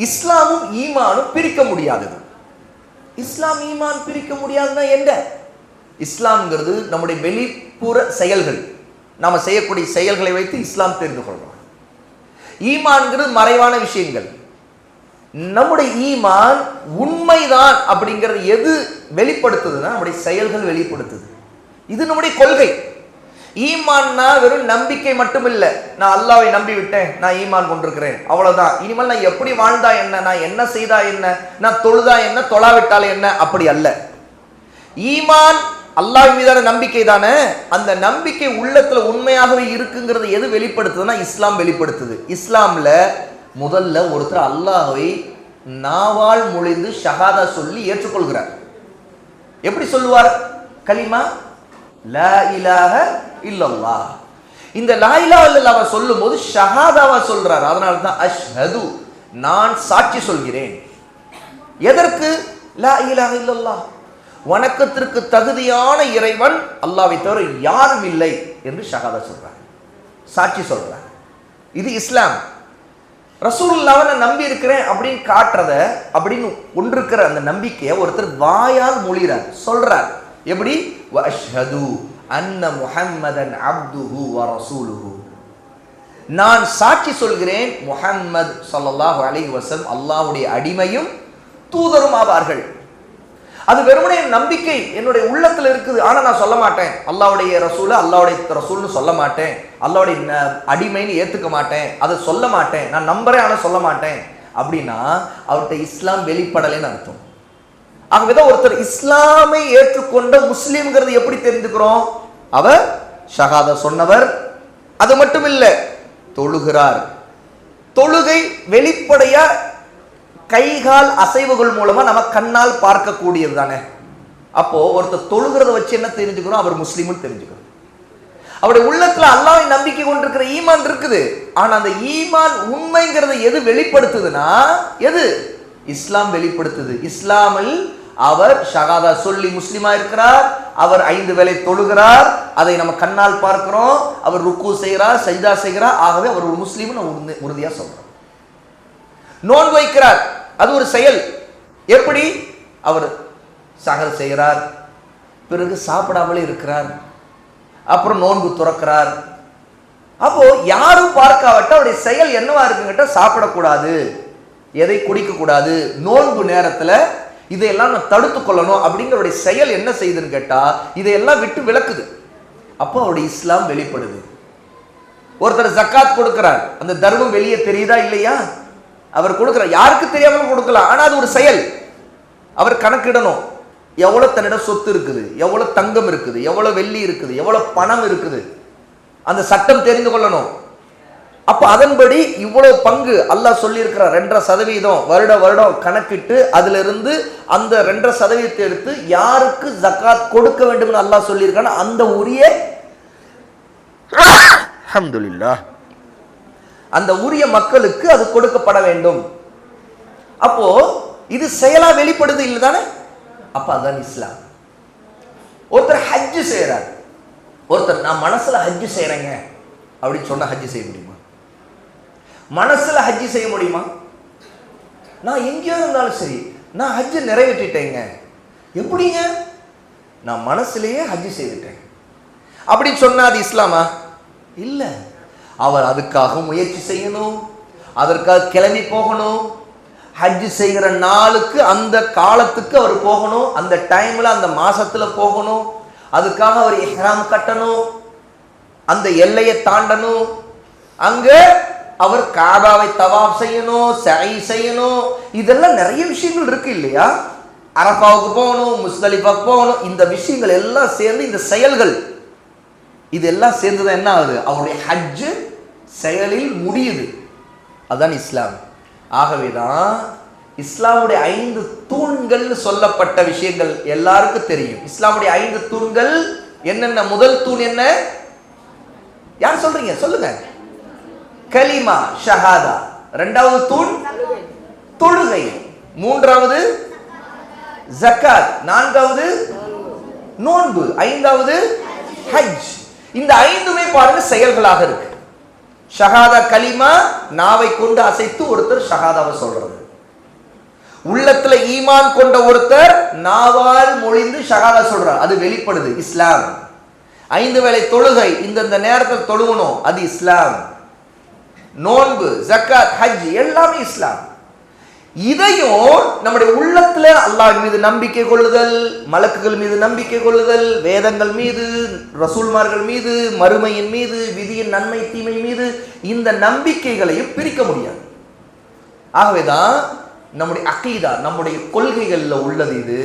இஸ்லாமும் ஈமானும் பிரிக்க முடியாதது. இஸ்லாம் ஈமான் பிரிக்க முடியாதுன்னா என்ன? இஸ்லாம்ங்கிறது நம்முடைய வெளிப்புற செயல்கள். நாம செய்யக்கூடிய செயல்களை வைத்து இஸ்லாம் தெரிந்து கொள்றோம். ஈமான்ங்கிறது மறைவான விஷயங்கள். நம்முடைய ஈமான் உண்மைதான் அப்படிங்கிறது எது வெளிப்படுத்துதுன்னா நம்முடைய செயல்கள் வெளிப்படுத்துது. இது நம்முடைய கொள்கை. ஈமான்னா வெறும் நம்பிக்கை மட்டும் இல்லை நான் அல்லாவை நம்பி விட்டேன் நான் ஈமான் கொண்டிருக்கிறேன். அவ்வளவுதான். இனிமேல் நான் எப்படி வாழ்ந்தா என்ன? நான் என்ன செய்தா என்ன? நான் தொழுதா என்ன? தொழாவிட்டால் என்ன? அப்படி அல்ல. ஈமான் அல்லாஹ் மீதான நம்பிக்கை தானே? அந்த நம்பிக்கை உள்ளத்துல உண்மையாகவே இருக்குங்கிறது எது வெளிப்படுத்துதுன்னா இஸ்லாம் வெளிப்படுத்துது. இஸ்லாம்ல முதல்ல ஒருத்தர் அல்லாஹை நாவால் மொழிந்து ஷஹாதா சொல்லி ஏற்றுக்கொள்கிறார். எப்படி சொல்லுவார்? கலிமா லா இலாக இல்லல்லா இந்த லா இலாஹ சொல்லும் சொல்லும்போது ஷஹாதாவா சொல்றாரு. அதனால தான் அஷ்ஹது நான் சாட்சி சொல்கிறேன். எதற்கு? லா இலாக இல்லல்லா வணக்கத்திற்கு தகுதியான இறைவன் அல்லாவை தவிர யாரும் இல்லை என்று ஷஹாதா சொல்றாங்க. சாட்சி சொல்றாங்க. இது இஸ்லாம். ரசூல்லாவை நான் நம்பி இருக்கிறேன் அப்படின்னு காட்டுறத அப்படின்னு ஒன்றிருக்கிற அந்த நம்பிக்கையை ஒருத்தர் வாயால் மொழிகிறார் சொல்றார். எப்படி? வஷ்ஹது அன்ன முஹம்மதன் அப்துஹு வ ரசூலுஹு. நான் சாட்சி சொல்கிறேன் முஹம்மது சல்லாஹூ அலி வசம் அல்லாவுடைய அடிமையும் தூதரும் ஆவார்கள். அது வெறுமனே நம்பிக்கை என்னுடைய உள்ளத்தில் இருக்குது ஆனால் நான் சொல்ல மாட்டேன். அல்லாவுடைய ரசூல அல்லாவுடைய ரசூல்னு சொல்ல மாட்டேன். அல்லாவுடைய ந- அடிமைன்னு ஏற்றுக்க மாட்டேன். அதை சொல்ல மாட்டேன். நான் நம்புறேன் ஆனால் சொல்ல மாட்டேன். அப்படின்னா அவர்கிட்ட இஸ்லாம் வெளிப்படலைன்னு அர்த்தம். ஆகவேதான் ஒருத்தர் இஸ்லாமை ஏற்றுக்கொண்ட முஸ்லீம்ங்கிறது எப்படி தெரிஞ்சுக்கிறோம்? அவர் ஷகாத சொன்னவர். அது மட்டும் இல்லை தொழுகிறார். தொழுகை வெளிப்படையா கைகால் அசைவுகள் மூலமா நம்ம கண்ணால் பார்க்கக்கூடியது தானே. அப்போ ஒருத்தர் தொழுகிறத வச்சு என்ன தெரிஞ்சுக்கிறோம்? அவர் முஸ்லீம்னு தெரிஞ்சுக்கிறோம். அவருடைய உள்ளத்துல அல்லாவை நம்பிக்கை கொண்டிருக்கிற ஈமான் இருக்குது. ஆனா அந்த ஈமான் உண்மைங்கிறத எது வெளிப்படுத்துதுன்னா எது? இஸ்லாம் வெளிப்படுத்துது. இஸ்லாமில் அவர் ஷகாதா சொல்லி முஸ்லீமா இருக்கிறார். அவர் ஐந்து வேலை தொழுகிறார். அதை நம்ம கண்ணால் பார்க்கிறோம். அவர் ருக்கு செய்கிறார் சைதா செய்கிறார். ஆகவே அவர் ஒரு முஸ்லீம் நம்ம உறுதி- உறுதியா சொல்றோம் நோன்பு வைக்கிறார். அது ஒரு செயல். எப்படி? அவர் சகல் செய்கிறார். பிறகு சாப்பிடாமலே இருக்கிறார். அப்புறம் நோன்பு துறக்கிறார். அப்போ யாரும் பார்க்காவட்ட அவருடைய செயல் என்னவா இருக்குங்கிட்ட சாப்பிடக்கூடாது. எதை குடிக்கக்கூடாது? நோன்பு நேரத்தில் இதையெல்லாம் நான் தடுத்து கொள்ளணும் அப்படிங்கிறவருடைய செயல் என்ன செய்யுதுன்னு கேட்டால் இதையெல்லாம் விட்டு விளக்குது அப்போ அவருடைய இஸ்லாம் வெளிப்படுது. ஒருத்தர் ஜக்காத் கொடுக்கிறார். அந்த தர்மம் வெளியே தெரியுதா இல்லையா? அவர் கொடுக்கிறார் யாருக்கு தெரியாமல் கொடுக்கலாம். ஆனால் அது ஒரு செயல். அவர் கணக்கிடணும். எவ்வளவு தன்னிடம் சொத்து இருக்குது? எவ்வளவு தங்கம் இருக்குது? எவ்வளவு வெள்ளி இருக்குது? எவ்வளவு பணம் இருக்குது? அந்த சட்டம் தெரிந்து கொள்ளணும். அப்போ அதன்படி இவ்வளவு பங்கு அல்லாஹ் சொல்லியிருக்கிற ரெண்டரை சதவீதம் வருட வருடம் கணக்கிட்டு அதுல இருந்து அந்த ரெண்டரை சதவீதத்தை எடுத்து யாருக்கு ஜக்காத் கொடுக்க வேண்டும்னு அல்லாஹ் சொல்லியிருக்கான அந்த உரிய அஹமதுல்லா அந்த உரிய மக்களுக்கு அது கொடுக்கப்பட வேண்டும். அப்போ இது செயலா வெளிப்படுது இல்லை தானே? அப்ப அதான் இஸ்லாம். ஒருத்தர் ஹஜ்ஜு செய்கிறார் ஒருத்தர் நான் மனசுல ஹஜ்ஜு செய்யறேங்க அப்படின்னு சொன்னால் ஹஜ்ஜு செய்ய முடியுமா? மனசில் ஹஜ்ஜு செய்ய முடியுமா? நான் எங்கேயோ இருந்தாலும் சரி நான் ஹஜ்ஜு நிறைவேற்றிட்டேங்க. எப்படிங்க? நான் மனசுலேயே ஹஜ்ஜு செய்துட்டேன். அப்படின்னு சொன்னா அது இஸ்லாமா? இல்லை. அவர் அதுக்காக முயற்சி செய்யணும். அதற்காக கிளம்பி போகணும். ஹஜ்ஜு செய்கிற நாளுக்கு அந்த காலத்துக்கு அவர் போகணும். அந்த டைமில் அந்த மாதத்தில் போகணும். அதுக்காக அவர் எஹ்ராம் கட்டணும். அந்த எல்லையை தாண்டணும். அங்கே அவர் காபாவை தவாப் செய்யணும் சை செய்யணும் இதெல்லாம் நிறைய விஷயங்கள் இருக்கு இல்லையா? அரபாவுக்கு போகணும் முஸ்தலிஃபாவுக்கு போகணும் இந்த விஷயங்கள் எல்லாம் சேர்ந்து இந்த செயல்கள். இதெல்லாம் சேர்ந்துதான் என்ன ஆகுது? அவருடைய ஹஜ் செயலில் முடியுது. அதுதான் இஸ்லாம். ஆகவேதான் இஸ்லாமுடைய ஐந்து தூண்கள்னு சொல்லப்பட்ட விஷயங்கள் எல்லாருக்கும் தெரியும். இஸ்லாமுடைய ஐந்து தூண்கள் என்னென்ன? முதல் தூண் என்ன? யார் சொல்றீங்க? சொல்லுங்க. கலிமா ஷஹாதா. ரெண்டாவது தூண் தொழுகை. மூன்றாவது ஜக்காத். நான்காவது நோன்பு. ஐந்தாவது ஹஜ். இந்த ஐந்துமே பாருங்க செயல்களாக இருக்கு. ஷஹாதா கலிமா நாவை கொண்டு அசைத்து ஒருத்தர் ஷஹாதாவை சொல்றது. உள்ளத்துல ஈமான் கொண்ட ஒருத்தர் நாவால் மொழிந்து ஷகாதா சொல்றார். அது வெளிப்படுது. இஸ்லாம். ஐந்து வேளை தொழுகை. இந்தந்த நேரத்தில் தொழுகணும். அது இஸ்லாம். நோன்பு ஜக்காத் ஹஜ் எல்லாமே இஸ்லாம். இதையும் நம்முடைய உள்ளத்துல அல்லாஹ் மீது நம்பிக்கை கொள்ளுதல் மலக்குகள் மீது நம்பிக்கை கொள்ளுதல் வேதங்கள் மீது ரசூல்மார்கள் மீது மறுமையின் மீது விதியின் நன்மை தீமை மீது இந்த நம்பிக்கைகளையும் பிரிக்க முடியாது. ஆகவேதான் நம்முடைய அக்கீதா நம்முடைய கொள்கைகள்ல உள்ளது இது.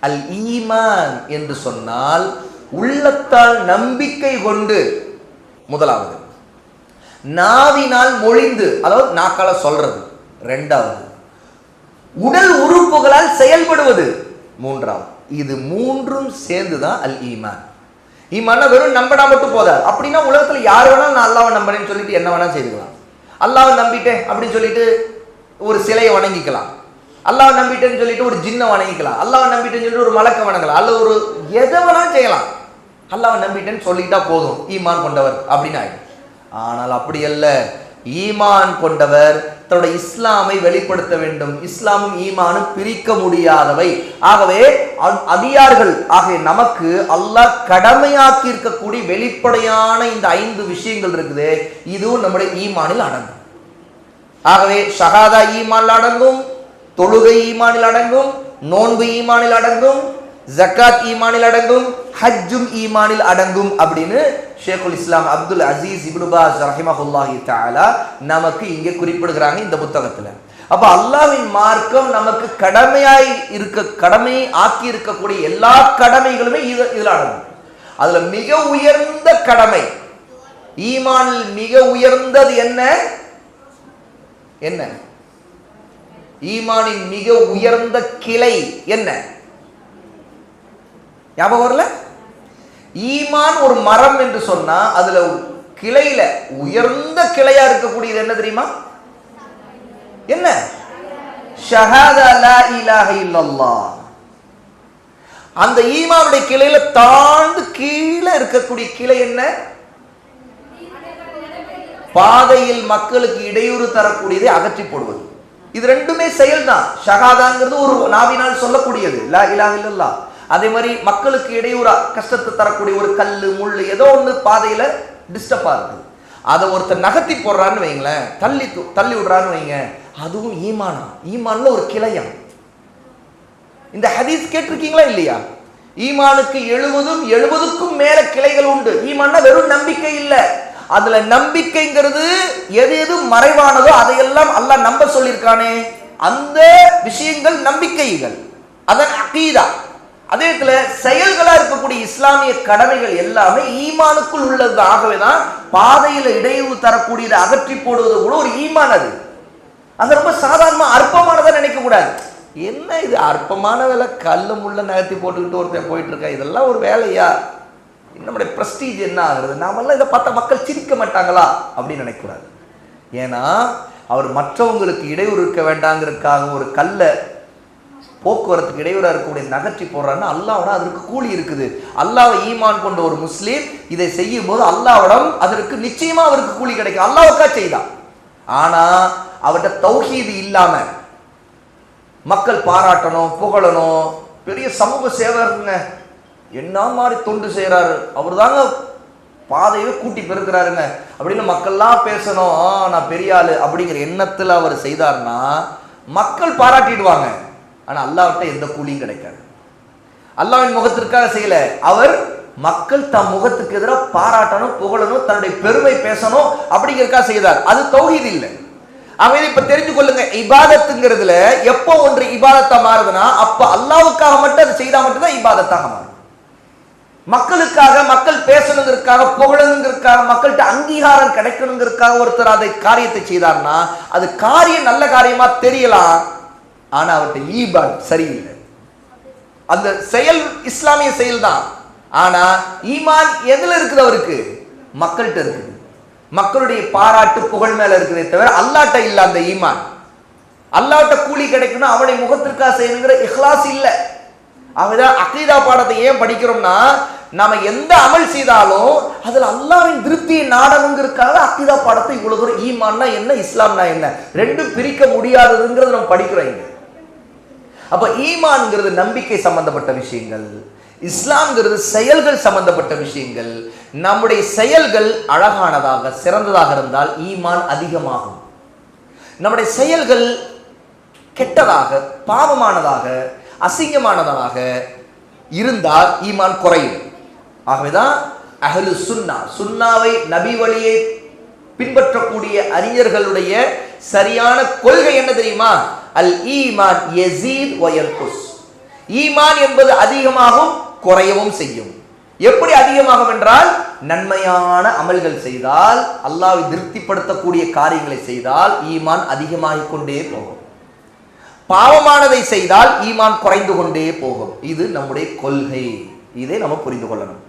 அல் ஈமான் என்று சொன்னால் உள்ளத்தால் நம்பிக்கை கொண்டு முதலாவது. நாவினால் மொழிந்து அதாவது நாக்கால சொல்றது ரெண்டாவது உடல் உறுப்புகளால் செயல்படுவது மூன்றாவது இது மூன்றும் சேர்ந்து தான் அல் ஈமான். ஈமான் வெறும் நம்பினா மட்டும் போதாது. அப்படின்னா உலகத்தில் யார் வேணாலும் நான் அல்லாவை நம்புறேன்னு சொல்லிட்டு என்ன வேணாலும் செய்துக்கலாம். அல்லாவை நம்பிட்டேன் அப்படின்னு சொல்லிட்டு ஒரு சிலையை வணங்கிக்கலாம். அல்லாவை நம்பிட்டேன்னு சொல்லிட்டு ஒரு ஜின்னை வணங்கிக்கலாம். அல்லாவை நம்பிட்டேன்னு சொல்லிட்டு ஒரு மலக்க வணங்கலாம். அல்ல ஒரு எதை வேணாலும் செய்யலாம். அல்லாவை நம்பிட்டேன்னு சொல்லிட்டா போதும். ஈமான் கொண்டவர் அப்படின்னு ஆயிடும். ஆனால் அப்படி அல்ல ஈமான் கொண்டவர் தன்னுடைய இஸ்லாமை வெளிப்படுத்த வேண்டும். இஸ்லாமும் ஈமானும் பிரிக்க முடியாதவை. ஆகவே அதிகார்கள் ஆகிய நமக்கு அல்லாஹ் கடமையாக்கி இருக்கக்கூடிய வெளிப்படையான இந்த ஐந்து விஷயங்கள் இருக்குது. இதுவும் நம்முடைய ஈமானில் அடங்கும். ஆகவே ஷஹாதா ஈமானில் அடங்கும் தொழுகை ஈமானில் அடங்கும் நோன்பு ஈமானில் அடங்கும் ஜக்காத் ஈமானில் அடங்கும் ஹஜ்ஜும் ஈமானில் அடங்கும் அப்படின்னு ஷேகுல் இஸ்லாம் அப்துல் அசீஸ் இப்னுபாஸ் ரஹிமஹுல்லாஹி தாலா நமக்கு இங்கே குறிப்பிடுகிறாங்க இந்த புத்தகத்துல. அப்ப அல்லாவின் மார்க்கம் நமக்கு கடமையாய் இருக்க கடமை ஆக்கி இருக்கக்கூடிய எல்லா கடமைகளுமே இது இதுல அடங்கும். அதுல மிக உயர்ந்த கடமை ஈமானில் மிக உயர்ந்தது என்ன? என்ன? ஈமானின் மிக உயர்ந்த கிளை என்ன? ஞாபகம் வரல? ஈமான் ஒரு மரம் என்று சொன்னா அதுல கிளையில உயர்ந்த கிளையா இருக்கக்கூடியது என்ன தெரியுமா? என்ன? ஷஹாதா லா அந்த ஈமாவுடைய கிளையில தாழ்ந்து கீழே இருக்கக்கூடிய கிளை என்ன? பாதையில் மக்களுக்கு இடையூறு தரக்கூடியதை அகற்றி போடுவது. இது ரெண்டுமே செயல்தான். ஷஹாதாங்கிறது ஒரு நாவினால் சொல்லக்கூடியது. லா இலாஹ இல்லல்லா அதே மாதிரி மக்களுக்கு இடையூறா கஷ்டத்தை தரக்கூடிய ஒரு கல் முள் ஏதோ ஒன்று பாதையில டிஸ்டர்ப் இருக்குது அதை ஒருத்தர் நகர்த்தி போடுறான்னு வைங்களேன் தள்ளி தள்ளி விடுறான்னு வைங்க. அதுவும் ஈமானா? ஈமான்ல ஒரு கிளையா? இந்த ஹதீஸ் கேட்டிருக்கீங்களா இல்லையா? ஈமானுக்கு எழுபதும் எழுபதுக்கும் மேல கிளைகள் உண்டு. ஈமான்னா வெறும் நம்பிக்கை இல்லை. அதுல நம்பிக்கைங்கிறது எது எது மறைவானதோ அதையெல்லாம் அல்லாஹ் நம்ப சொல்லியிருக்கானே. அந்த விஷயங்கள் நம்பிக்கைகள். அதன் அகீதா. அதே இடத்துல செயல்களா இருக்கக்கூடிய இஸ்லாமிய கடமைகள் எல்லாமே ஈமானுக்குள் உள்ளது. ஆகவே தான் பாதையில இடையூறு தரக்கூடியதை அகற்றி போடுவது கூட ஒரு ஈமான் அது. அது ரொம்ப சாதாரணமா அற்பமானதா நினைக்க கூடாது. என்ன இது? அற்பமான வேலை. கல்லு முள்ள நகர்த்தி போட்டுக்கிட்டு ஒருத்தன் போயிட்டு இருக்கா இதெல்லாம் ஒரு வேலையா? நம்முடைய பிரஸ்டீஜ் என்ன ஆகுறது? நாமெல்லாம் இதை பார்த்தா மக்கள் சிரிக்க மாட்டாங்களா? அப்படின்னு நினைக்கக்கூடாது ஏன்னா அவர் மற்றவங்களுக்கு இடையூறு இருக்க வேண்டாங்கிறதுக்காக ஒரு கல்லை போக்குவரத்துக்கு இடையூறாக இருக்கக்கூடிய நகர்த்தி போடுறான்னா அல்லாவோட அதற்கு கூலி இருக்குது. அல்லாவை ஈமான் கொண்ட ஒரு முஸ்லீம் இதை செய்யும் போது அல்லாவிடம் அதற்கு நிச்சயமா அவருக்கு கூலி கிடைக்கும். அல்லாவுக்கா செய்தான் ஆனா அவர்கிட்ட தௌஹீது இல்லாம மக்கள் பாராட்டணும் புகழணும். பெரிய சமூக சேவகருங்க என்ன? மாதிரி தொண்டு செய்கிறாரு அவர் தாங்க பாதையை கூட்டி பெருக்கிறாருங்க. அப்படின்னு மக்கள்லாம் பேசணும் நான் பெரிய ஆளு. அப்படிங்கிற எண்ணத்தில் அவர் செய்தார்னா மக்கள் பாராட்டிடுவாங்க. ஆனா அல்லாவிட்ட எந்த கூலியும் கிடைக்காது. அல்லாஹ்வின் முகத்திற்காக செய்யல. அவர் மக்கள் தம் முகத்துக்கு எதிராக பாராட்டணும் புகழணும் தன்னுடைய பெருமை பேசணும் அப்படிங்கிறக்காக செய்தார். அது தௌஹீத் இல்லை. அமைதி இப்ப தெரிஞ்சு கொள்ளுங்க. இபாதத்துங்கிறதுல எப்போ ஒன்று இபாதத்தா மாறுதுன்னா அப்ப அல்லாவுக்காக மட்டும் அதை செய்தா மட்டும்தான் இபாதத்தாக மாறும். மக்களுக்காக மக்கள் பேசணுங்கிறதுக்காக புகழணுங்கிறதுக்காக மக்கள்கிட்ட அங்கீகாரம் கிடைக்கணுங்கிறதுக்காக ஒருத்தர் அதை காரியத்தை செய்தார்னா அது காரியம் நல்ல காரியமா தெரியலாம். ஆனால் அவர்கிட்ட ஈபான் சரியில்லை. அந்த செயல் இஸ்லாமிய செயல் தான் ஆனால் ஈமான் எதில் இருக்குது அவருக்கு? மக்கள்கிட்ட இருக்குது. மக்களுடைய பாராட்டு புகழ் மேலே இருக்குதே தவிர அல்லாட்ட இல்லை அந்த ஈமான். அல்லாட்ட கூலி கிடைக்கணும் அவனை முகத்திற்காக செய்யணுங்கிற இஹ்லாஸ் இல்லை. அவதான் அகீதா பாடத்தை ஏன் படிக்கிறோம்னா நாம எந்த அமல் செய்தாலும் அதுல அல்லாவின் திருப்தியை நாடணுங்கிறதுக்காக அகீதா பாடத்தை இவ்வளவு தூரம் ஈமான்னா என்ன இஸ்லாம்னா என்ன? ரெண்டும் பிரிக்க முடியாததுங்கிறது நம்ம படிக்கிறோம் இங்க. அப்போ ஈமான்ங்கிறது நம்பிக்கை சம்பந்தப்பட்ட விஷயங்கள் இஸ்லாம்ங்கிறது செயல்கள் சம்பந்தப்பட்ட விஷயங்கள். நம்முடைய செயல்கள் அழகானதாக சிறந்ததாக இருந்தால் ஈமான் அதிகமாகும். நம்முடைய செயல்கள் கெட்டதாக பாவமானதாக அசிங்கமானதாக இருந்தால் ஈமான் குறையும். ஆகவேதான் அகலு சுன்னா சுன்னாவை நபி வழியை பின்பற்றக்கூடிய அறிஞர்களுடைய சரியான கொள்கை என்ன தெரியுமா? அல் ஈமான் யசீத் வயர்குஸ் ஈமான் என்பது அதிகமாகவும் குறையவும் செய்யும். எப்படி அதிகமாகும் என்றால் நன்மையான அமல்கள் செய்தால் அல்லாஹ் திருப்திப்படுத்தக்கூடிய காரியங்களை செய்தால் ஈமான் அதிகமாகிக் கொண்டே போகும். பாவமானதை செய்தால் ஈமான் குறைந்து கொண்டே போகும். இது நம்முடைய கொள்கை. இதை நம்ம புரிந்து கொள்ளணும்.